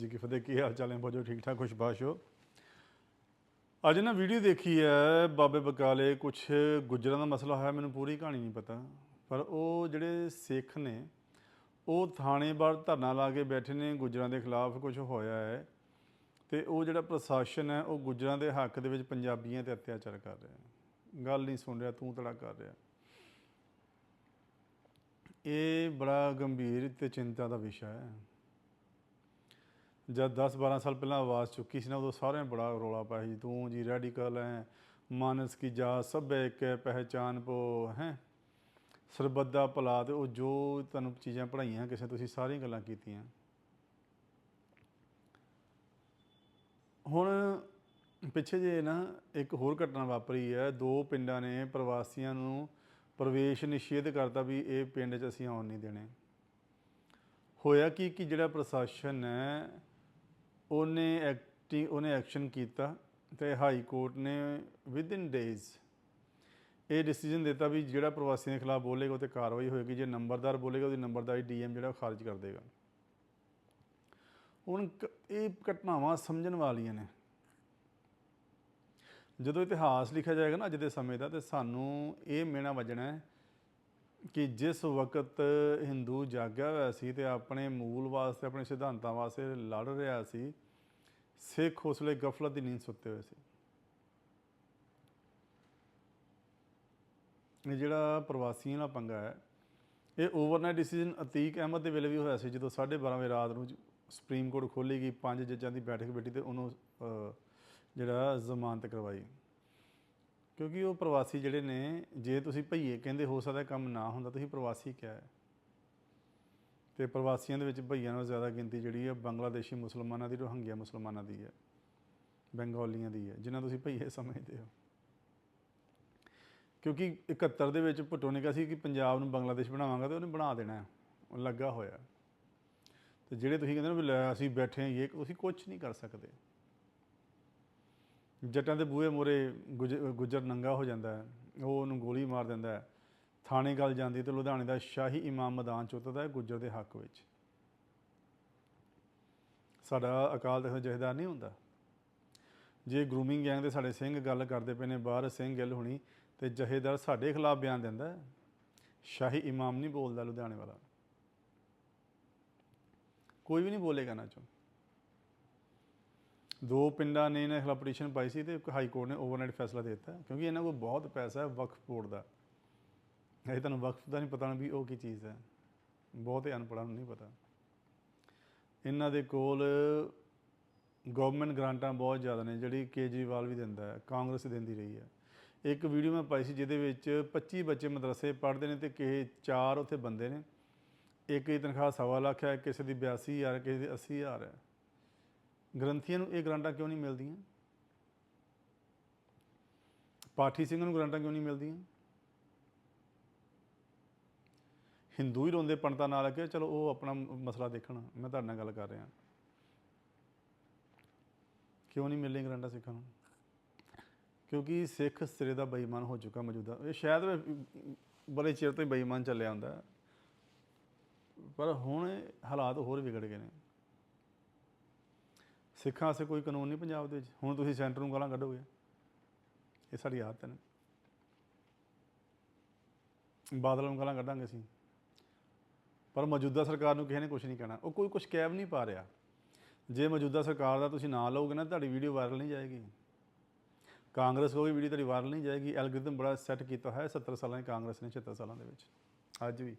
ਜੀ ਕੀ ਫਤਿਹ, ਕੀ ਹਾਲ ਚਾਲ ਹੈ ਬੋਜੋ ਠੀਕ ਠਾਕ ਖੁਸ਼ਬਾਸ਼ ਹੋ। ਅੱਜ ਨਾ ਵੀਡੀਓ ਦੇਖੀ ਹੈ ਬਾਬੇ ਬਕਾਲੇ ਕੁਝ ਗੁੱਜਰਾਂ ਦਾ ਮਸਲਾ ਹੋਇਆ, ਮੈਨੂੰ ਪੂਰੀ ਕਹਾਣੀ ਨਹੀਂ ਪਤਾ। ਪਰ ਉਹ ਜਿਹੜੇ ਸਿੱਖ ਨੇ, ਉਹ ਥਾਣੇ ਬਾਹਰ ਧਰਨਾ ਲਾ ਕੇ ਬੈਠੇ ਨੇ, ਗੁੱਜਰਾਂ ਦੇ ਖਿਲਾਫ ਕੁਝ ਹੋਇਆ ਹੈ। ਤੇ ਉਹ ਜਿਹੜਾ ਪ੍ਰਸ਼ਾਸਨ ਹੈ, ਉਹ ਗੁੱਜਰਾਂ ਦੇ ਹੱਕ ਦੇ ਵਿੱਚ ਪੰਜਾਬੀਆਂ ਤੇ ਅਤਿਆਚਾਰ ਕਰ ਰਿਹਾ ਹੈ। ਗੱਲ ਨਹੀਂ ਸੁਣ ਰਿਹਾ, ਤੂੰ ਤੜਾ ਕਰ ਰਿਹਾ। ਇਹ ਬੜਾ ਗੰਭੀਰ ਤੇ ਚਿੰਤਾ ਦਾ ਵਿਸ਼ਾ ਹੈ। ਜਦ 10 12 ਸਾਲ ਪਹਿਲਾਂ ਆਵਾਜ਼ ਚੁੱਕੀ ਸੀ ਨਾ, ਉਦੋਂ ਸਾਰਿਆਂ ਨੇ ਬੜਾ ਰੋਲਾ ਪਾਇਆ ਸੀ, ਤੂੰ ਜੀ ਰੈਡੀਕਲ ਹੈ ਮਾਨਸ ਕੀ ਜਾ ਸਭੇ ਇੱਕ ਹੈ, ਪਹਿਚਾਨ ਪੋ ਹੈ। ਸਰਬੱਤ ਭਲਾ ਤੇ ਉਹ ਜੋ ਤੁਹਾਨੂੰ ਚੀਜ਼ਾਂ ਪੜਾਈਆਂ ਕਿਸੇ ਤੁਸੀਂ ਸਾਰੀਆਂ ਗੱਲਾਂ ਕੀਤੀਆਂ। ਹੁਣ ਪਿੱਛੇ ਜੇ ਨਾ ਇੱਕ ਹੋਰ ਘਟਨਾ ਵਾਪਰੀ ਹੈ, ਦੋ ਪਿੰਡਾਂ ਨੇ ਪ੍ਰਵਾਸੀਆਂ ਨੂੰ ਪ੍ਰਵੇਸ਼ ਨਿਸ਼ੇਧ ਕਰਤਾ ਵੀ ਇਹ ਪਿੰਡ 'ਚ ਅਸੀਂ ਆਉਣ ਨਹੀਂ ਦੇਣੇ। ਹੋਇਆ ਕਿ ਕਿ ਜਿਹੜਾ ਪ੍ਰਸ਼ਾਸਨ ਹੈ ਉਹਨੇ ਐਕਟਿੰਗ ਉਹਨੇ ਐਕਸ਼ਨ ਕੀਤਾ ਤੇ ਹਾਈ ਕੋਰਟ ਨੇ ਵਿਦ ਇਨ ਡੇਜ਼ ਇਹ ਡਿਸੀਜਨ ਦਿੱਤਾ ਵੀ ਜਿਹੜਾ ਪ੍ਰਵਾਸੀਆਂ ਦੇ ਖਿਲਾਫ ਬੋਲੇਗਾ ਉਹ ਤੇ ਕਾਰਵਾਈ ਹੋਏਗੀ, ਜੇ ਨੰਬਰਦਾਰ ਬੋਲੇਗਾ ਉਹਦੀ ਨੰਬਰਦਾਰੀ ਡੀਐਮ ਜਿਹੜਾ ਉਹ ਖਾਰਜ ਕਰ ਦੇਗਾ। ਹੁਣ ਕ- ਇਹ ਘਟਨਾਵਾਂ ਸਮਝਣ ਵਾਲੀਆਂ ਨੇ। ਜਦੋਂ ਇਤਿਹਾਸ ਲਿਖਿਆ ਜਾਏਗਾ ਨਾ ਅੱਜ ਦੇ ਸਮੇਂ ਦਾ ਤੇ ਸਾਨੂੰ ਇਹ ਮੇਣਾ ਵੱਜਣਾ ਹੈ ਕਿ ਜਿਸ ਵਕਤ ਹਿੰਦੂ ਜਾਗਿਆ ਹੋਇਆ ਸੀ ਤੇ ਆਪਣੇ ਮੂਲ ਵਾਸਤੇ, ਆਪਣੇ ਸਿਧਾਂਤਾਂ ਵਾਸਤੇ ਲੜ ਰਿਹਾ ਸੀ, ਸਿੱਖ ਉਸ ਵੇਲੇ ਗਫਲਤ ਦੀ ਨੀਂਦ ਸੁੱਤੇ ਹੋਏ ਸੀ। ਇਹ ਜਿਹੜਾ ਪ੍ਰਵਾਸੀਆਂ ਦਾ ਪੰਗਾ ਹੈ, ਇਹ ਓਵਰਨਾਈਟ ਡਿਸੀਜਨ ਅਤੀਕ ਅਹਿਮਦ ਦੇ ਵੇਲੇ ਵੀ ਹੋਇਆ ਸੀ, ਜਦੋਂ 12:30 ਵਜੇ ਰਾਤ ਨੂੰ ਸੁਪਰੀਮ ਕੋਰਟ ਖੋਲ੍ਹੇਗੀ ਪੰਜ ਜੱਜਾਂ ਦੀ ਬੈਠਕ ਬੈਠੀ ਤੇ ਉਹਨੂੰ ਜਿਹੜਾ ਜ਼ਮਾਨਤ ਕਰਵਾਈ। ਕਿਉਂਕਿ ਉਹ ਪ੍ਰਵਾਸੀ ਜਿਹੜੇ ਨੇ, ਜੇ ਤੁਸੀਂ ਭਈਏ ਕਹਿੰਦੇ ਹੋ ਸਕਦਾ ਕੰਮ ਨਾ ਹੁੰਦਾ ਤੁਸੀਂ ਪ੍ਰਵਾਸੀ ਕਿਹਾ ਹੈ? ਤੇ ਪ੍ਰਵਾਸੀਆਂ ਦੇ ਵਿੱਚ ਭਈਆਂ ਨਾਲੋਂ ਜ਼ਿਆਦਾ ਗਿਣਤੀ ਜਿਹੜੀ ਹੈ ਬੰਗਲਾਦੇਸ਼ੀ ਮੁਸਲਮਾਨਾਂ ਦੀ, ਰੋਹਿੰਗਿਆ ਮੁਸਲਮਾਨਾਂ ਦੀ ਹੈ, ਬੰਗਾਲੀਆਂ ਦੀ ਹੈ, ਜਿਨ੍ਹਾਂ ਤੁਸੀਂ ਭਈਏ ਸਮਝਦੇ ਹੋ। ਕਿਉਂਕਿ 71 ਦੇ ਵਿੱਚ ਭੁੱਟੋ ਨੇ ਕਿਹਾ ਸੀ ਕਿ ਪੰਜਾਬ ਨੂੰ ਬੰਗਲਾਦੇਸ਼ ਬਣਾਵਾਂਗਾ ਤੇ ਉਹਨੇ ਬਣਾ ਦੇਣਾ ਉਹ ਲੱਗਾ ਹੋਇਆ। ਤੇ ਜਿਹੜੇ ਤੁਸੀਂ ਕਹਿੰਦੇ ਹੋ ਵੀ ਲੈ ਅਸੀਂ ਬੈਠੇ ਹਾਂ, ਇਹ ਤੁਸੀਂ ਕੁਝ ਨਹੀਂ ਕਰ ਸਕਦੇ। ਜੱਟਾਂ ਦੇ ਬੂਹੇ ਮੋਰੇ ਗੁਜਰ ਨੰਗਾ ਹੋ ਜਾਂਦਾ ਹੈ। ਉਹ ਉਹਨੂੰ ਗੋਲੀ ਮਾਰ ਦਿੰਦਾ ਹੈ। ਥਾਣੇ ਗੱਲ ਜਾਂਦੀ ਤੇ ਲੁਧਿਆਣੇ ਦਾ ਸ਼ਾਹੀ ਇਮਾਮ ਮੈਦਾਨ ਚੁੱਤਦਾ ਹੈ ਗੁੱਜਰ ਦੇ ਹੱਕ ਵਿੱਚ। ਸਾਡਾ ਅਕਾਲ ਤਖਤ ਜਥੇਦਾਰ ਨਹੀਂ ਹੁੰਦਾ। ਜੇ ਗਰੂਮਿੰਗ ਗੈਂਗ ਦੇ ਸਾਡੇ ਸਿੰਘ ਗੱਲ ਕਰਦੇ ਪਏ ਨੇ, ਬਾਹਰ ਸਿੰਘ ਗਿੱਲ ਹੋਣੀ ਤੇ ਜਥੇਦਾਰ ਸਾਡੇ ਖਿਲਾਫ ਬਿਆਨ ਦਿੰਦਾ ਸ਼ਾਹੀ ਇਮਾਮ ਨਹੀਂ ਬੋਲਦਾ ਲੁਧਿਆਣੇ ਵਾਲਾ। ਕੋਈ ਵੀ ਨਹੀਂ ਬੋਲੇਗਾ ਨਾ ਚੋਂ ਦੋ ਪਿੰਡਾਂ ਨੇ ਇਹਨਾਂ ਖਿਲਾਫ ਪਟੀਸ਼ਨ ਪਾਈ ਸੀ ਤੇ ਇੱਕ ਹਾਈ ਕੋਰਟ ਨੇ ਓਵਰਨਾਈਟ ਫੈਸਲਾ ਦੇ ਦਿੱਤਾ, ਕਿਉਂਕਿ ਇਹਨਾਂ ਕੋਲ ਬਹੁਤ ਪੈਸਾ ਹੈ ਵਕਫ ਬੋਰਡ ਦਾ। ਇਹ ਤੁਹਾਨੂੰ ਵਕਫ ਦਾ ਨਹੀਂ ਪਤਾ ਵੀ ਉਹ ਕੀ ਚੀਜ਼ ਹੈ। ਬਹੁਤੇ ਅਨਪੜ੍ਹਾਂ ਨੂੰ ਨਹੀਂ ਪਤਾ। ਇਹਨਾਂ ਦੇ ਕੋਲ ਗਵਰਨਮੈਂਟ ਗ੍ਰਾਂਟਾਂ ਬਹੁਤ ਜ਼ਿਆਦਾ ਨੇ, ਜਿਹੜੀ ਕੇਜਰੀਵਾਲ ਵੀ ਦਿੰਦਾ ਹੈ, ਕਾਂਗਰਸ ਦਿੰਦੀ ਰਹੀ ਹੈ। ਇੱਕ ਵੀਡੀਓ ਮੈਂ ਪਾਈ ਸੀ ਜਿਹਦੇ ਵਿੱਚ 25 ਬੱਚੇ ਮਦਰਸੇ ਪੜ੍ਹਦੇ ਨੇ ਤੇ ਕਿਸੇ ਚਾਰ ਉੱਥੇ ਬੰਦੇ ਨੇ। ਇੱਕ ਦੀ ਤਨਖਾਹ ਸਵਾ ਲੱਖ ਹੈ, ਕਿਸੇ ਦੀ 82000 ਕਿਸੇ ਦੀ 80000 ਹੈ। ਗ੍ਰੰਥੀਆਂ ਨੂੰ ਇਹ ਗ੍ਰਾਂਟਾਂ ਕਿਉਂ ਨਹੀਂ ਮਿਲਦੀਆਂ? ਪਾਠੀ ਸਿੰਘਾਂ ਨੂੰ ਗ੍ਰਾਂਟਾਂ ਕਿਉਂ ਨਹੀਂ ਮਿਲਦੀਆਂ? ਹਿੰਦੂ ਹੀ ਰੋਂਦੇ ਪੰਡਤਾਂ ਨਾਲ ਕਿ ਚਲੋ ਉਹ ਆਪਣਾ ਮਸਲਾ ਦੇਖਣ। ਮੈਂ ਤੁਹਾਡੇ ਨਾਲ ਗੱਲ ਕਰ ਰਿਹਾ। ਕਿਉਂ ਨਹੀਂ ਮਿਲਦੀਆਂ ਗ੍ਰਾਂਟਾਂ ਸਿੱਖਾਂ ਨੂੰ? ਕਿਉਂਕਿ ਸਿੱਖ ਸਿਰੇ ਦਾ ਬੇਈਮਾਨ ਹੋ ਚੁੱਕਾ ਮੌਜੂਦਾ। ਇਹ ਸ਼ਾਇਦ ਬੜੇ ਚਿਰ ਤੋਂ ਹੀ ਬੇਈਮਾਨ ਚੱਲਿਆ ਹੁੰਦਾ। ਪਰ ਹੁਣ ਹਾਲਾਤ ਹੋਰ ਵਿਗੜ ਗਏ ਨੇ। ਸਿੱਖਾਂ ਵਾਸਤੇ ਕੋਈ ਕਾਨੂੰਨ ਨਹੀਂ ਪੰਜਾਬ ਦੇ ਵਿੱਚ। ਹੁਣ ਤੁਸੀਂ ਸੈਂਟਰ ਨੂੰ ਗਾਲਾਂ ਕੱਢੋਗੇ। ਇਹ ਸਾਡੀ ਆਦਤ ਹੈ ਨਾ। ਬਾਦਲ ਨੂੰ ਗਾਲਾਂ ਕੱਢਾਂਗੇ ਅਸੀਂ। ਪਰ ਮੌਜੂਦਾ ਸਰਕਾਰ ਨੂੰ ਕਿਸੇ ਨੇ ਕੁਝ ਨਹੀਂ ਕਹਿਣਾ। ਉਹ ਕੋਈ ਕੁਝ ਕਹਿ ਨਹੀਂ ਪਾ ਰਿਹਾ। ਜੇ ਮੌਜੂਦਾ ਸਰਕਾਰ ਦਾ ਤੁਸੀਂ ਨਾਂ ਲਓਗੇ ਨਾ, ਤੁਹਾਡੀ ਵੀਡੀਓ ਵਾਇਰਲ ਨਹੀਂ ਜਾਏਗੀ। ਕਾਂਗਰਸ ਕੋਈ ਵੀਡੀਓ ਤੁਹਾਡੀ ਵਾਇਰਲ ਨਹੀਂ ਜਾਏਗੀ। ਐਲਗੋਰਿਦਮ ਬੜਾ ਸੈੱਟ ਕੀਤਾ ਹੋਇਆ ਹੈ 70 ਸਾਲਾਂ ਦੀ ਕਾਂਗਰਸ ਨੇ 76 ਸਾਲਾਂ ਦੇ ਵਿੱਚ। ਅੱਜ ਵੀ।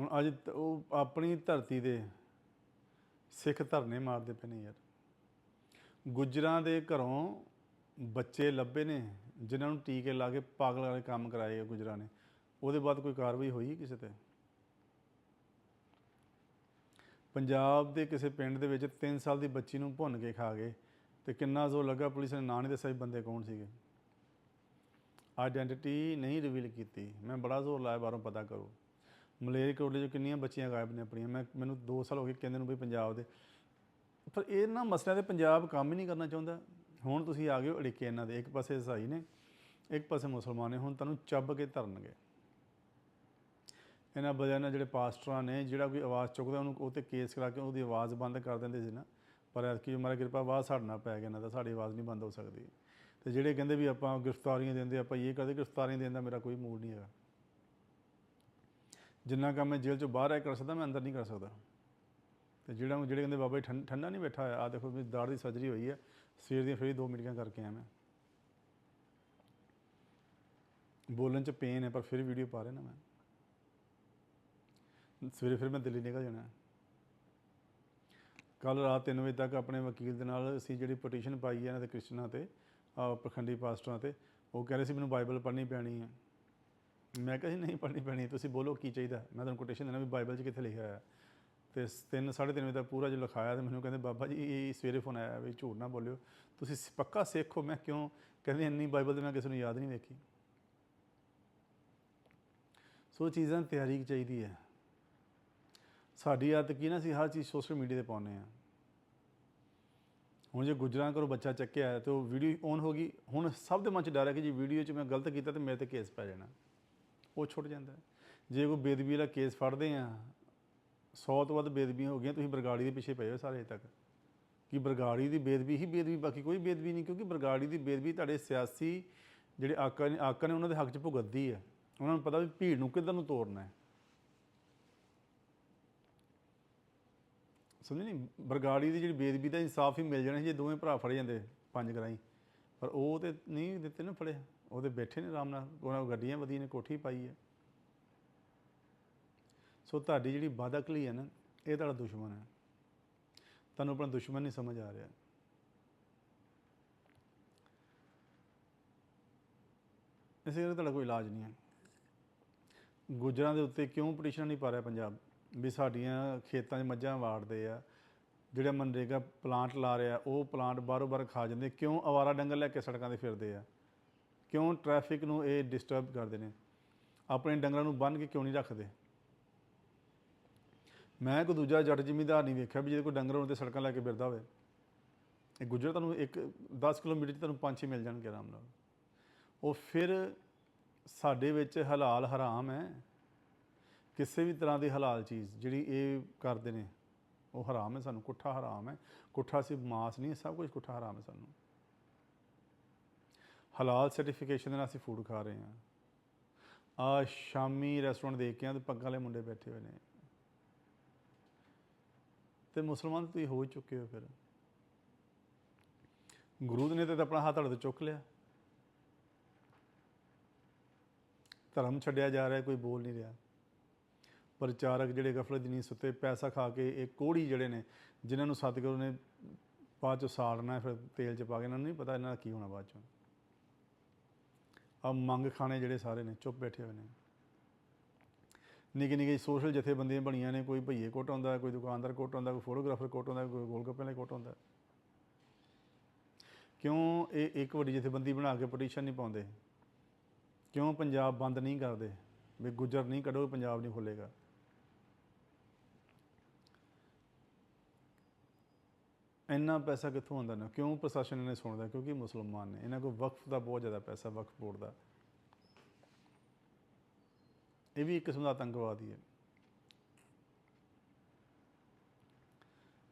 ਹੁਣ ਅੱਜ ਤ- ਉਹ ਆਪਣੀ ਧਰਤੀ ਦੇ ਸਿੱਖ ਧਰਨੇ ਮਾਰਦੇ ਪਏ ਨੇ ਯਾਰ। ਗੁੱਜਰਾਂ ਦੇ ਘਰੋਂ ਬੱਚੇ ਲੱਭੇ ਨੇ, ਜਿਨ੍ਹਾਂ ਨੂੰ ਟੀਕੇ ਲਾ ਕੇ ਪਾਗਲ ਵਾਲੇ ਕੰਮ ਕਰਾਏ ਆ ਗੁੱਜਰਾਂ ਨੇ। ਉਹਦੇ ਬਾਅਦ ਕੋਈ ਕਾਰਵਾਈ ਹੋਈ ਕਿਸੇ ਤੇ? ਪੰਜਾਬ ਦੇ ਕਿਸੇ ਪਿੰਡ ਦੇ ਵਿੱਚ 3 ਸਾਲ ਦੀ ਬੱਚੀ ਨੂੰ ਭੁੰਨ ਕੇ ਖਾ ਗਏ ਤੇ ਕਿੰਨਾ ਜ਼ੋਰ ਲੱਗਾ ਪੁਲਿਸ ਨੇ ਨਾਂ ਨਹੀਂ ਦੱਸਿਆ ਵੀ ਬੰਦੇ ਕੌਣ ਸੀਗੇ। ਆਇਡੈਂਟੀਟੀ ਨਹੀਂ ਰਿਵੀਲ ਕੀਤੀ। ਮੈਂ ਬੜਾ ਜ਼ੋਰ ਲਾਇਆ, ਬਾਹਰੋਂ ਪਤਾ ਕਰੋ। ਮਲੇਰਕੋਟਲੇ 'ਚ ਕਿੰਨੀਆਂ ਬੱਚੀਆਂ ਗਾਇਬ ਨੇ ਆਪਣੀਆਂ। ਮੈਂ, ਮੈਨੂੰ 2 ਸਾਲ ਹੋ ਗਏ ਕਹਿੰਦੇ ਨੂੰ ਵੀ ਪੰਜਾਬ ਦੇ। ਪਰ ਇਹਨਾਂ ਮਸਲਿਆਂ ਤੇ ਪੰਜਾਬ ਕੰਮ ਹੀ ਨਹੀਂ ਕਰਨਾ ਚਾਹੁੰਦਾ। ਹੁਣ ਤੁਸੀਂ ਆ ਗਏ ਹੋ ਅੜਿੱਕੇ ਇਹਨਾਂ ਦੇ। ਇੱਕ ਪਾਸੇ ਈਸਾਈ ਨੇ, ਇੱਕ ਪਾਸੇ ਮੁਸਲਮਾਨ ਨੇ। ਹੁਣ ਤੁਹਾਨੂੰ ਚੱਬ ਕੇ ਧਰਨਗੇ। ਇਹਨਾਂ ਬਜਾਏ ਨਾਲ ਜਿਹੜੇ ਪਾਸਟਰਾਂ ਨੇ, ਜਿਹੜਾ ਕੋਈ ਆਵਾਜ਼ ਚੁੱਕਦਾ, ਉਹਨੂੰ ਉਹ ਤੇ ਕੇਸ ਕਰਾ ਕੇ ਉਹਦੀ ਆਵਾਜ਼ ਬੰਦ ਕਰ ਦਿੰਦੇ ਸੀ ਨਾ। ਪਰ ਐਤਕੀ ਮਾਰਾ ਕਿਰਪਾ, ਆਵਾਜ਼ ਸਾਡੇ ਨਾਲ ਪੈ ਗਿਆ ਇਹਨਾਂ ਦਾ। ਸਾਡੀ ਆਵਾਜ਼ ਨਹੀਂ ਬੰਦ ਹੋ ਸਕਦੀ। ਤੇ ਜਿਹੜੇ ਕਹਿੰਦੇ ਵੀ ਆਪਾਂ ਗ੍ਰਿਫਤਾਰੀਆਂ ਦਿੰਦੇ, ਆਪਾਂ ਇਹ ਕਰਦੇ, ਗ੍ਰਿਫਤਾਰੀਆਂ ਦੇਣ ਦਾ ਮੇਰਾ ਕੋਈ ਮੂਡ ਨਹੀਂ ਹੈਗਾ। ਜਿੰਨਾ ਕੰਮ ਮੈਂ ਜੇਲ੍ਹ ਚੋਂ ਬਾਹਰ ਆ ਕੇ ਕਰ ਸਕਦਾ, ਮੈਂ ਅੰਦਰ ਨਹੀਂ ਕਰ ਸਕਦਾ। ਤੇ ਜਿਹੜਾ ਜਿਹੜੇ ਕਹਿੰਦੇ ਬਾਬਾ ਜੀ ਠੰਡ- ਠੰਡਾ ਨਹੀਂ ਬੈਠਾ ਹੋਇਆ ਆ ਦੇਖੋ ਮੇਰੀ ਦਾੜ ਦੀ ਸਰਜਰੀ ਹੋਈ ਹੈ, ਸਵੇਰ ਦੀਆਂ ਫਿਰ ਦੋ ਮੀਟਿੰਗਾਂ ਕਰਕੇ ਆਇਆ ਮੈਂ। ਬੋਲਣ ਚ ਪੇਨ ਹੈ, ਪਰ ਫਿਰ ਵੀਡੀਓ ਪਾ ਰਿਹਾ ਨਾ ਮੈਂ। ਸਵੇਰੇ ਫਿਰ ਮੈਂ ਦਿੱਲੀ ਨਿਕਲ ਜਾਣਾ। ਕੱਲ ਰਾਤ 3 ਵਜੇ ਤੱਕ ਆਪਣੇ ਵਕੀਲ ਦੇ ਨਾਲ ਅਸੀਂ ਜਿਹੜੀ ਪਟੀਸ਼ਨ ਪਾਈ ਹੈ ਇਹਨਾਂ ਦੇ ਕ੍ਰਿਸ਼ਨਾ ਤੇ, ਆਹ ਪਖੰਡੀ ਪਾਸਟਰਾਂ ਤੇ, ਉਹ ਕਹਿ ਰਹੇ ਸੀ ਮੈਨੂੰ ਬਾਈਬਲ ਪੜ੍ਹਨੀ ਪੈਣੀ ਹੈ। ਮੈਂ ਕਿਹਾ ਜੀ, ਨਹੀਂ ਪੜ੍ਹਨੀ ਪੈਣੀ, ਤੁਸੀਂ ਬੋਲੋ ਕੀ ਚਾਹੀਦਾ? ਮੈਂ ਤੁਹਾਨੂੰ ਕੋਟੇਸ਼ਨ ਦੇਣਾ ਵੀ ਬਾਈਬਲ 'ਚ ਕਿੱਥੇ ਲਿਖਿਆ ਹੋਇਆ। ਤੇ 3 3:30 ਵਜੇ ਤੱਕ ਪੂਰਾ ਜੋ ਲਿਖਾਇਆ ਤੇ ਮੈਨੂੰ ਕਹਿੰਦੇ, ਬਾਬਾ ਜੀ, ਇਹ ਸਵੇਰੇ ਫੋਨ ਆਇਆ ਵੀ ਝੂਠ ਨਾ ਬੋਲਿਓ। ਤੁਸੀਂ ਪੱਕਾ ਸਿੱਖ ਹੋ? ਮੈਂ ਕਿਉਂ? ਕਹਿੰਦੇ, ਇੰਨੀ ਬਾਈਬਲ ਤੇ ਮੈਂ ਕਿਸੇ ਨੂੰ ਯਾਦ ਨਹੀਂ ਵੇਖੀ। ਸੋ ਚੀਜ਼ਾਂ ਤਿਆਰੀ ਚਾਹੀਦੀ ਹੈ। ਸਾਡੀ ਆਦਤ ਕੀ ਨਾ, ਅਸੀਂ ਹਰ ਚੀਜ਼ ਸੋਸ਼ਲ ਮੀਡੀਆ ਤੇ ਪਾਉਂਦੇ ਆ ਹੁਣ ਜੇ ਗੁਜਰਾਂ ਕਰੋ ਬੱਚਾ ਚੱਕਿਆ ਹੈ ਤੇ ਉਹ ਵੀਡੀਓ ਔਨ ਹੋ ਗਈ, ਹੁਣ ਸਭ ਦੇ ਮਨ ਚ ਡਰ ਹੈ ਕਿ ਜੇ ਵੀਡੀਓ 'ਚ ਮੈਂ ਗਲਤ ਕੀਤਾ ਤੇ ਮੇਰੇ ਤੇ ਕੇਸ ਪੈ ਜਾਣਾ। ਉਹ ਛੁੱਟ ਜਾਂਦਾ ਜੇ ਕੋਈ ਬੇਦਬੀ ਵਾਲਾ ਕੇਸ ਫੜਦੇ ਆ 100 ਤੋਂ ਵੱਧ ਬੇਦਬੀਆਂ ਹੋ ਗਈਆਂ, ਤੁਸੀਂ ਬਰਗਾੜੀ ਦੇ ਪਿੱਛੇ ਪਏ ਹੋ ਸਾਰੇ ਅਜੇ ਤੱਕ। ਕਿ ਬਰਗਾੜੀ ਦੀ ਬੇਦਬੀ, ਹੀ ਬੇਦਬੀ, ਬਾਕੀ ਕੋਈ ਬੇਦਬੀ ਨਹੀਂ, ਕਿਉਂਕਿ ਬਰਗਾੜੀ ਦੀ ਬੇਦਬੀ ਤੁਹਾਡੇ ਸਿਆਸੀ ਜਿਹੜੇ ਆਕਾ ਨੇ ਆਕਾ ਨੇ ਉਹਨਾਂ ਦੇ ਹੱਕ 'ਚ ਭੁਗਤਦੀ ਹੈ ਉਹਨਾਂ ਨੂੰ ਪਤਾ ਵੀ ਭੀੜ ਨੂੰ ਕਿੱਧਰ ਨੂੰ ਤੋੜਨਾ ਹੈ। ਸਮਝ ਨਹੀਂ? ਬਰਗਾੜੀ ਦੀ ਜਿਹੜੀ ਬੇਦਬੀ ਦਾ ਇਨਸਾਫ ਹੀ ਮਿਲ ਜਾਣਾ ਸੀ, ਜੇ ਦੋਵੇਂ ਭਰਾ ਫੜੇ ਜਾਂਦੇ ਪੰਜ ਗਰਾਈ। ਪਰ ਉਹ ਤੇ ਨਹੀਂ ਦਿੱਤੇ ਨਾ ਫੜਿਆ। ਉਹਦੇ ਬੈਠੇ ਨੇ ਆਰਾਮ ਨਾਲ, ਉਹਨਾਂ ਕੋਲ ਗੱਡੀਆਂ ਵਧੀਆ ਨੇ, ਕੋਠੀ ਪਾਈ ਹੈ। ਸੋ ਤੁਹਾਡੀ ਜਿਹੜੀ ਬਾਦਕਲੀ ਹੈ ਨਾ, ਇਹ ਤੁਹਾਡਾ ਦੁਸ਼ਮਣ ਹੈ। ਤੁਹਾਨੂੰ ਆਪਣਾ ਦੁਸ਼ਮਣ ਨਹੀਂ ਸਮਝ ਆ ਰਿਹਾ। ਇਸੇ ਕਰਕੇ ਤੁਹਾਡਾ ਕੋਈ ਇਲਾਜ ਨਹੀਂ ਹੈ। ਗੁੱਜਰਾਂ ਦੇ ਉੱਤੇ ਕਿਉਂ ਪਟੀਸ਼ਨ ਨਹੀਂ ਪਾ ਰਿਹਾ ਪੰਜਾਬ? ਵੀ ਸਾਡੀਆਂ ਖੇਤਾਂ 'ਚ ਮੱਝਾਂ ਵਾੜਦੇ ਆ, ਜਿਹੜਾ ਮਨਰੇਗਾ ਪਲਾਂਟ ਲਾ ਰਿਹਾ, ਉਹ ਪਲਾਂਟ ਬਾਰੋ ਬਾਰ ਖਾ ਜਾਂਦੇ, ਕਿਉਂ ਅਵਾਰਾ ਡੰਗਰ ਲੈ ਕੇ ਸੜਕਾਂ ਤੇ ਫਿਰਦੇ ਆ? ਕਿਉਂ ਟ੍ਰੈਫਿਕ ਨੂੰ ਇਹ ਡਿਸਟਰਬ ਕਰਦੇ ਨੇ? ਆਪਣੇ ਡੰਗਰਾਂ ਨੂੰ ਬੰਨ੍ਹ ਕੇ ਕਿਉਂ ਨਹੀਂ ਰੱਖਦੇ? ਮੈਂ ਕੋਈ ਦੂਜਾ ਜੱਟ ਜ਼ਿਮੀਂਦਾਰ ਨਹੀਂ ਵੇਖਿਆ ਵੀ ਜਿਹਦੇ ਕੋਈ ਡੰਗਰ ਹੋਣ ਤੇ ਸੜਕਾਂ ਲੈ ਕੇ ਫਿਰਦਾ ਹੋਵੇ। ਇਹ ਗੁੱਜਰ ਤੁਹਾਨੂੰ ਇੱਕ 10 ਕਿਲੋਮੀਟਰ 'ਚ ਤੁਹਾਨੂੰ ਪੰਜ ਛੇ ਮਿਲ ਜਾਣਗੇ ਆਰਾਮ ਨਾਲ। ਉਹ ਫਿਰ ਸਾਡੇ ਵਿੱਚ ਹਲਾਲ ਹਰਾਮ ਹੈ। ਕਿਸੇ ਵੀ ਤਰ੍ਹਾਂ ਦੀ ਹਲਾਲ ਚੀਜ਼ ਜਿਹੜੀ ਇਹ ਕਰਦੇ ਨੇ, ਉਹ ਹਰਾਮ ਹੈ ਸਾਨੂੰ, ਕੁੱਠਾ ਹਰਾਮ ਹੈ। ਕੁੱਠਾ ਸਿਰਫ ਮਾਸ ਨਹੀਂ ਸਭ ਕੁਝ ਕੁੱਠਾ ਹਰਾਮ ਹੈ ਸਾਨੂੰ। ਹਲਾਲ ਸਰਟੀਫਿਕੇਸ਼ਨ ਦੇ ਨਾਲ ਅਸੀਂ ਫੂਡ ਖਾ ਰਹੇ ਹਾਂ। ਆ ਸ਼ਾਮੀ ਰੈਸਟੋਰੈਂਟ ਦੇਖ ਕੇ ਆ ਤੇ ਪੱਗਾਂ ਵਾਲੇ ਮੁੰਡੇ ਬੈਠੇ ਹੋਏ ਨੇ। ਤੇ ਮੁਸਲਮਾਨ ਤੁਸੀਂ ਹੋ ਹੀ ਚੁੱਕੇ ਹੋ ਫਿਰ। ਗੁਰੂ ਨੇ ਤੇ ਆਪਣਾ ਹੱਥ ਤੁਹਾਡੇ ਤੋਂ ਚੁੱਕ ਲਿਆ। ਧਰਮ ਛੱਡਿਆ ਜਾ ਰਿਹਾ, ਕੋਈ ਬੋਲ ਨਹੀਂ ਰਿਹਾ। ਪ੍ਰਚਾਰਕ ਜਿਹੜੇ ਗਫਲਤ ਦੀ ਨੀਂਦ ਸੁੱਤੇ ਪੈਸਾ ਖਾ ਕੇ ਇਹ ਕੋੜੀ ਜਿਹੜੇ ਨੇ, ਜਿਨ੍ਹਾਂ ਨੂੰ ਸਤਿਗੁਰੂ ਨੇ ਬਾਅਦ ਚ ਸਾੜਨਾ, ਫਿਰ ਤੇਲ ਚ ਪਾ ਕੇ ਇਹਨਾਂ ਨੂੰ ਨਹੀਂ ਪਤਾ ਇਹਨਾਂ ਦਾ ਕੀ ਹੋਣਾ ਬਾਅਦ ਚੋਂ। ਆ ਮੰਗ ਖਾਣੇ ਜਿਹੜੇ ਸਾਰੇ ਨੇ, ਚੁੱਪ ਬੈਠੇ ਹੋਏ ਨੇ। ਨਿੱਕੇ ਨਿੱਕੇ ਸੋਸ਼ਲ ਜਥੇਬੰਦੀਆਂ ਬਣੀਆਂ ਨੇ, ਕੋਈ ਭਈਏ ਕੋਟ ਆਉਂਦਾ, ਕੋਈ ਦੁਕਾਨਦਾਰ ਕੋਟ ਆਉਂਦਾ, ਕੋਈ ਫੋਟੋਗ੍ਰਾਫਰ ਕੋਟ ਆਉਂਦਾ, ਕੋਈ ਗੋਲਗੱਪੇ ਵਾਲੇ ਕੋਟ ਆਉਂਦਾ। ਕਿਉਂ ਇਹ ਇੱਕ ਵੱਡੀ ਜਥੇਬੰਦੀ ਬਣਾ ਕੇ ਪਟੀਸ਼ਨ ਨਹੀਂ ਪਾਉਂਦੇ? ਕਿਉਂ ਪੰਜਾਬ ਬੰਦ ਨਹੀਂ ਕਰਦੇ? ਵੀ ਗੁੱਜਰ ਨਹੀਂ ਕੱਢੋ ਪੰਜਾਬ ਨਹੀਂ ਖੁੱਲੇਗਾ ਇੰਨਾ ਪੈਸਾ ਕਿੱਥੋਂ ਆਉਂਦਾ ਨਾ? ਕਿਉਂ ਪ੍ਰਸ਼ਾਸਨ ਨੇ ਸੁਣਦਾ? ਕਿਉਂਕਿ ਮੁਸਲਮਾਨ ਨੇ। ਇਹਨਾਂ ਕੋਲ ਵਕਫ ਦਾ ਬਹੁਤ ਜ਼ਿਆਦਾ ਪੈਸਾ, ਵਕਫ ਬੋਰਡ ਦਾ। ਇਹ ਵੀ ਇੱਕ ਕਿਸਮ ਦਾ ਆਤੰਕਵਾਦ ਹੀ ਹੈ।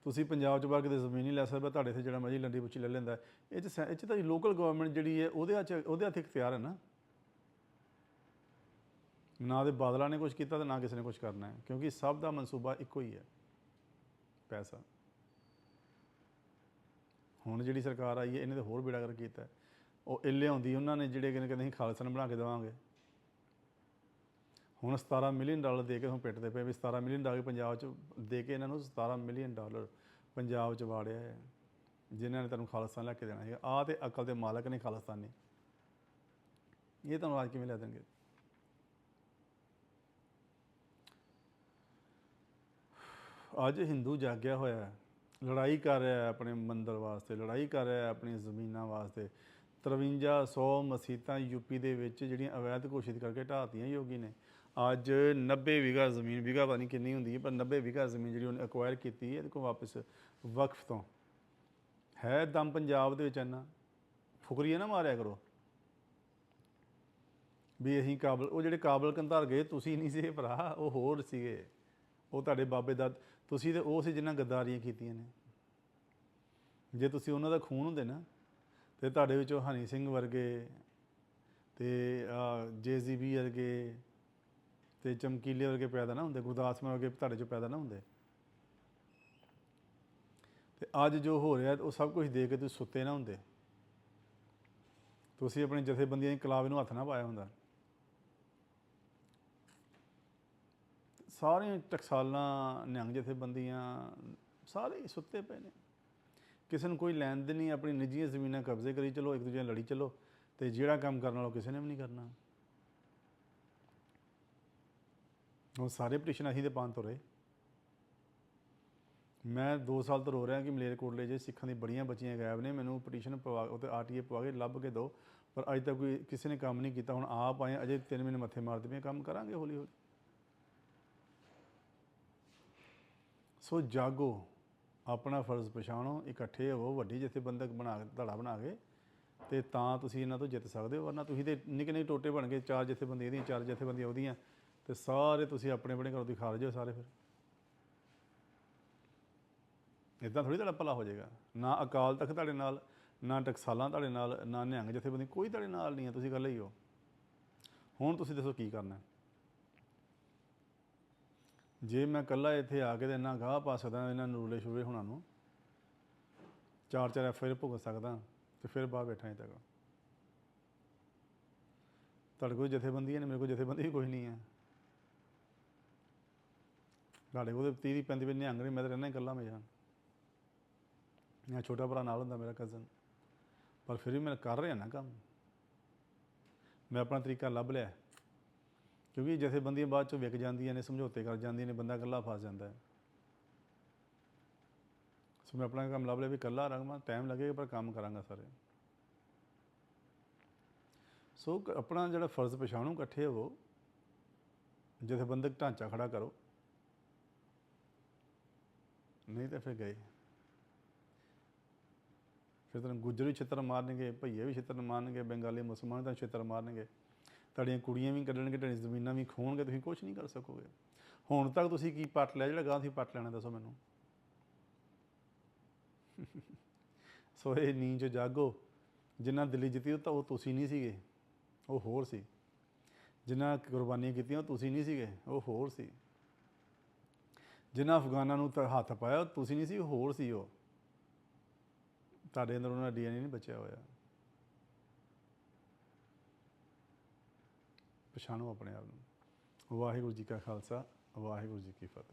ਤੁਸੀਂ ਪੰਜਾਬ ਚ ਬਾਹਰ ਕਿਤੇ ਜ਼ਮੀਨ ਨਹੀਂ ਲੈ ਸਕਦੇ, ਤੁਹਾਡੇ ਇੱਥੇ ਜਿਹੜਾ ਮਰਜ਼ੀ ਲੰਡੀ ਪੁੱਛੀ ਲੈ ਲੈਂਦਾ ਇਹ ਚ ਸੈ- ਇਹ ਚ ਤਾਂ ਲੋਕਲ ਗਵਰਨਮੈਂਟ ਜਿਹੜੀ ਹੈ, ਉਹਦੇ ਹੱਥ 'ਚ- ਉਹਦੇ ਹੱਥ ਇਖਤਿਆਰ ਹੈ ਨਾ। ਨਾ ਦੇ ਬਾਦਲਾਂ ਨੇ ਕੁਝ ਕੀਤਾ ਤੇ ਨਾ ਕਿਸੇ ਨੇ ਕੁਝ ਕਰਨਾ ਹੈ। ਕਿਉਂਕਿ ਸਭ ਦਾ ਮਨਸੂਬਾ ਇੱਕੋ ਹੀ ਹੈ। ਪੈਸਾ। ਹੁਣ ਜਿਹੜੀ ਸਰਕਾਰ ਆਈ ਹੈ, ਇਹਨੇ ਤਾਂ ਹੋਰ ਬੇੜਾ ਕਰ ਕੀਤਾ ਉਹ ਇੱਲੇ ਆਉਂਦੀ ਉਹਨਾਂ ਨੇ ਜਿਹੜੇ ਕਹਿੰਦੇ ਕਹਿੰਦੇ ਅਸੀਂ ਖਾਲਸਾ ਬਣਾ ਕੇ ਦੇਵਾਂਗੇ। ਹੁਣ 17 ਮਿਲੀਅਨ ਡਾਲਰ ਦੇ ਕੇ ਹੁਣ ਪਿੱਟਦੇ ਪਏ ਵੀ 17 ਮਿਲੀਅਨ ਡਾਲਰ ਪੰਜਾਬ ਚ ਦੇ ਕੇ ਇਹਨਾਂ ਨੂੰ 17 ਮਿਲੀਅਨ ਡਾਲਰ ਪੰਜਾਬ ਚ ਵਾੜਿਆ ਹੈ। ਜਿਨ੍ਹਾਂ ਨੇ ਤੁਹਾਨੂੰ ਖਾਲਸਤਾਨ ਲੈ ਕੇ ਦੇਣਾ ਹੈ ਆ ਤੇ ਅਕਲ ਦੇ ਮਾਲਕ ਨੇ ਖਾਲਸਤਾਨੀ ਇਹ ਤੁਹਾਨੂੰ ਅੱਜ ਕਿਵੇਂ ਲੈ ਦੇਣਗੇ? ਅੱਜ ਹਿੰਦੂ ਜਾਗਿਆ ਹੋਇਆ ਹੈ। ਲੜਾਈ ਕਰ ਰਿਹਾ ਹੈ ਆਪਣੇ ਮੰਦਰ ਵਾਸਤੇ, ਲੜਾਈ ਕਰ ਰਿਹਾ ਹੈ ਆਪਣੀਆਂ ਜ਼ਮੀਨਾਂ ਵਾਸਤੇ। 5300 ਮਸੀਤਾਂ ਯੂਪੀ ਦੇ ਵਿੱਚ ਜਿਹੜੀਆਂ ਅਵੈਧ ਘੋਸ਼ਿਤ ਕਰਕੇ ਢਾਹਤੀਆਂ ਯੋਗੀ ਨੇ। ਅੱਜ 90 ਵਿਗਾ ਜ਼ਮੀਨ ਵਿਗਾ ਪਤਾ ਨਹੀਂ ਕਿੰਨੀ ਹੁੰਦੀ ਹੈ, ਪਰ 90 ਵਿਗਾ ਜ਼ਮੀਨ ਜਿਹੜੀ ਉਹਨੇ ਅਕਵਾਇਰ ਕੀਤੀ ਹੈ, ਇਹਦੇ ਕੋਲ ਵਾਪਸ ਵਕਫ ਤੋਂ। ਹੈ ਦਮ ਪੰਜਾਬ ਦੇ ਵਿੱਚ ਇੰਨਾ? ਫੁਕਰੀਆ ਨਾ ਮਾਰਿਆ ਕਰੋ। ਵੀ ਅਸੀਂ ਕਾਬਲ, ਉਹ ਜਿਹੜੇ ਕਾਬਲ ਕੰਧਾਰ ਗਏ, ਤੁਸੀਂ ਨਹੀਂ ਸੀ ਭਰਾ, ਉਹ ਹੋਰ ਸੀਗੇ। ਉਹ ਤੁਹਾਡੇ ਬਾਬੇ ਦਾ ਤੁਸੀਂ ਤੇ ਉਹ ਸੀ ਜਿਨ੍ਹਾਂ ਗੱਦਾਰੀਆਂ ਕੀਤੀਆਂ ਨੇ। ਜੇ ਤੁਸੀਂ ਉਹਨਾਂ ਦਾ ਖੂਨ ਹੁੰਦੇ ਨਾ, ਤੇ ਤੁਹਾਡੇ ਵਿੱਚੋਂ ਹਨੀ ਸਿੰਘ ਵਰਗੇ ਤੇ ਜੇਜ਼ੀਬੀ ਵਰਗੇ ਤੇ ਚਮਕੀਲੇ ਵਰਗੇ ਪੈਦਾ ਨਾ ਹੁੰਦੇ, ਗੁਰਦਾਸ ਮਾਨ ਵਰਗੇ ਤੁਹਾਡੇ ਚੋਂ ਪੈਦਾ ਨਾ ਹੁੰਦੇ। ਤੇ ਅੱਜ ਜੋ ਹੋ ਰਿਹਾ, ਉਹ ਸਭ ਕੁਝ ਦੇ ਕੇ ਤੁਸੀਂ ਸੁੱਤੇ ਨਾ ਹੁੰਦੇ। ਤੁਸੀਂ ਆਪਣੀ ਜਥੇਬੰਦੀਆਂ ਦੀ ਕਲਾਵੇ ਨੂੰ ਹੱਥ ਨਾ ਪਾਇਆ ਹੁੰਦਾ। ਸਾਰੀਆਂ ਟਕਸਾਲਾਂ, ਨਿਹੰਗ ਜਥੇਬੰਦੀਆਂ ਸਾਰੇ ਸੁੱਤੇ ਪਏ ਨੇ। ਕਿਸੇ ਨੂੰ ਕੋਈ ਲੈਣ ਦੇ ਨਹੀਂ, ਆਪਣੀ ਨਿੱਜੀ ਜ਼ਮੀਨਾਂ ਕਬਜ਼ੇ ਕਰੀ ਚਲੋ, ਇੱਕ ਦੂਜੇ ਨਾਲ ਲੜੀ ਚਲੋ, ਤੇ ਜਿਹੜਾ ਕੰਮ ਕਰਨ ਵਾਲਾ ਕਿਸੇ ਨੇ ਵੀ ਨਹੀਂ ਕਰਨਾ। ਉਹ ਸਾਰੇ ਪਟੀਸ਼ਨ ਅਸੀਂ ਦੇ ਪਾਉਣ ਤੋਂ ਰਹੇ। ਮੈਂ 2 ਸਾਲ ਤੋਂ ਰੋ ਰਿਹਾ ਕਿ ਮਲੇਰਕੋਟਲੇ ਜੇ ਸਿੱਖਾਂ ਦੀ ਬੜੀਆਂ ਬੱਚੀਆਂ ਗਾਇਬ ਨੇ, ਮੈਨੂੰ ਪਟੀਸ਼ਨ ਪਵਾ ਉਤੇ ਆਰਟੀਏ ਪਵਾ ਕੇ ਲੱਭ ਕੇ ਦਿਓ, ਪਰ ਅਜੇ ਤੱਕ ਕੋਈ ਕਿਸੇ ਨੇ ਕੰਮ ਨਹੀਂ ਕੀਤਾ। ਹੁਣ ਆਪ ਆਏ, ਅਜੇ 3 ਮਹੀਨੇ ਮੱਥੇ ਮਾਰਦੇ ਪਏ ਕੰਮ ਕਰਾਂਗੇ ਹੌਲੀ ਹੌਲੀ ਸੋ ਜਾਗੋ, ਆਪਣਾ ਫਰਜ਼ ਪਛਾਣੋ, ਇਕੱਠੇ ਹੋਵੋ, ਵੱਡੀ ਜਥੇਬੰਦਕ ਬਣਾ ਕੇ, ਧੜਾ ਬਣਾ ਕੇ, ਤੇ ਤਾਂ ਤੁਸੀਂ ਇਹਨਾਂ ਤੋਂ ਜਿੱਤ ਸਕਦੇ ਹੋ, ਵਰਨਾ ਤੁਸੀਂ ਤੇ ਨਿੱਕੇ ਨਿੱਕੇ ਟੋਟੇ ਬਣ ਗਏ, ਚਾਰ ਜਥੇਬੰਦੀਆਂ ਇਹਦੀਆਂ ਚਾਰ ਜਥੇਬੰਦੀਆਂ ਉਹਦੀਆਂ, ਤੇ ਸਾਰੇ ਤੁਸੀਂ ਆਪਣੇ ਆਪਣੇ ਘਰੋਂ ਦੀ ਖਾਰਜ ਹੋ ਸਾਰੇ ਫਿਰ। ਇਦਾਂ ਥੋੜੀ ਤੁਹਾਡਾ ਭਲਾ ਹੋ ਜਾਏਗਾ। ਨਾ ਅਕਾਲ ਤਖਤ ਤੁਹਾਡੇ ਨਾਲ, ਨਾ ਟਕਸਾਲਾਂ ਤੁਹਾਡੇ ਨਾਲ, ਨਾ ਨਿਹੰਗ ਜਥੇਬੰਦੀ, ਕੋਈ ਤੁਹਾਡੇ ਨਾਲ ਨਹੀਂ ਹੈ, ਤੁਸੀਂ ਇਕੱਲੇ ਹੀ ਹੋ। ਹੁਣ ਤੁਸੀਂ ਦੱਸੋ ਕੀ ਕਰਨਾ ਹੈ? ਜੇ ਮੈਂ ਇਕੱਲਾ ਇੱਥੇ ਆ ਕੇ ਤੇ ਇੰਨਾ ਗਾਹ ਪਾ ਸਕਦਾ ਇਹਨਾਂ ਨਰੂਲੇ ਸ਼ੁਵੇ ਹੋਣਾ ਨੂੰ, ਚਾਰ ਚਾਰ ਐਫ ਆਈ ਭੁਗਤ ਸਕਦਾ ਤੇ ਫਿਰ ਬਾਹਰ ਬੈਠਾ ਇੱਥੇ ਤੱਕ ਤੁਹਾਡੇ ਕੋਲ ਜਥੇਬੰਦੀ ਨੇ, ਮੇਰੇ ਕੋਲ ਜਥੇਬੰਦੀ ਵੀ ਕੋਈ ਨਹੀਂ ਹੈ। ਤੁਹਾਡੇ ਕੋਲ ਤੇ 30 35 ਵੀ ਨਿਹੰਗ ਨੇ ਮੈਂ ਤਾਂ ਰਹਿਣਾ ਇਕੱਲਾ ਮੈਂ ਜਾਨ ਮੇਰਾ ਛੋਟਾ ਭਰਾ ਨਾਲ ਹੁੰਦਾ, ਮੇਰਾ ਕਜ਼ਨ ਪਰ ਫਿਰ ਵੀ ਮੈਂ ਕਰ ਰਿਹਾ ਨਾ ਕੰਮ। ਮੈਂ ਆਪਣਾ ਤਰੀਕਾ ਲੱਭ ਲਿਆ। ਕਿਉਂਕਿ ਜਥੇਬੰਦੀਆਂ ਬਾਅਦ ਚੋਂ ਵਿਕ ਜਾਂਦੀਆਂ ਨੇ, ਸਮਝੌਤੇ ਕਰ ਜਾਂਦੀਆਂ ਨੇ, ਬੰਦਾ ਇਕੱਲਾ ਫਸ ਜਾਂਦਾ ਹੈ। ਸੋ ਮੈਂ ਆਪਣਾ ਕੰਮ ਲੱਭ ਲਿਆ ਵੀ ਇਕੱਲਾ ਰਹਾਂਗਾ ਟਾਈਮ ਲੱਗੇਗਾ ਪਰ ਕੰਮ ਕਰਾਂਗਾ ਸਾਰੇ। ਸੋ ਆਪਣਾ ਜਿਹੜਾ ਫਰਜ਼ ਪਛਾਣੋ, ਇਕੱਠੇ ਹੋਵੋ। ਜਥੇਬੰਦਕ ਢਾਂਚਾ ਖੜਾ ਕਰੋ। ਨਹੀਂ ਤਾਂ ਫਿਰ ਗਏ। ਫਿਰ ਤੈਨੂੰ ਗੁੱਜਰ ਵੀ ਛਿੱਤਰ ਮਾਰਨਗੇ, ਭਈਏ ਵੀ ਛਿੱਤਰ ਮਾਰਨਗੇ, ਬੰਗਾਲੀ ਮੁਸਲਮਾਨ ਤਾਂ ਛਿੱਤਰ ਮਾਰਨਗੇ। ਤੁਹਾਡੀਆਂ ਕੁੜੀਆਂ ਵੀ ਕੱਢਣਗੇ, ਤੁਹਾਡੀਆਂ ਜ਼ਮੀਨਾਂ ਵੀ ਖੋਣਗੇ, ਤੁਸੀਂ ਕੁਝ ਨਹੀਂ ਕਰ ਸਕੋਗੇ। ਹੁਣ ਤੱਕ ਤੁਸੀਂ ਕੀ ਪੱਟ ਲਿਆ, ਜਿਹੜਾ ਗਾਂ ਤੁਸੀਂ ਪੱਟ ਲੈਣਾ, ਦੱਸੋ ਮੈਨੂੰ। ਸੋ ਇਹ ਨੀਂਦ 'ਚੋਂ ਜਾਗੋ, ਜਿਨ੍ਹਾਂ ਦਿੱਲੀ ਜਿੱਤੀ ਤਾਂ ਉਹ ਤੁਸੀਂ ਨਹੀਂ ਸੀਗੇ, ਉਹ ਹੋਰ ਸੀ। ਜਿਨ੍ਹਾਂ ਕੁਰਬਾਨੀਆਂ ਕੀਤੀਆਂ ਉਹ ਤੁਸੀਂ ਨਹੀਂ ਸੀਗੇ, ਉਹ ਹੋਰ ਸੀ। ਜਿਨ੍ਹਾਂ ਅਫਗਾਨਾਂ ਨੂੰ ਤਾਂ ਹੱਥ ਪਾਇਆ ਤੁਸੀਂ ਨਹੀਂ ਸੀ, ਉਹ ਹੋਰ ਸੀ ਉਹ। ਤੁਹਾਡੇ ਅੰਦਰ ਉਹਨਾਂ ਦਾ ਡੀਐਨਏ ਨਹੀਂ ਬਚਿਆ ਹੋਇਆ। ਪਛਾਣੋ ਆਪਣੇ ਆਪ ਨੂੰ। ਵਾਹਿਗੁਰੂ ਜੀ ਕਾ ਖਾਲਸਾ ਵਾਹਿਗੁਰੂ ਜੀ ਕੀ ਫਤਿਹ।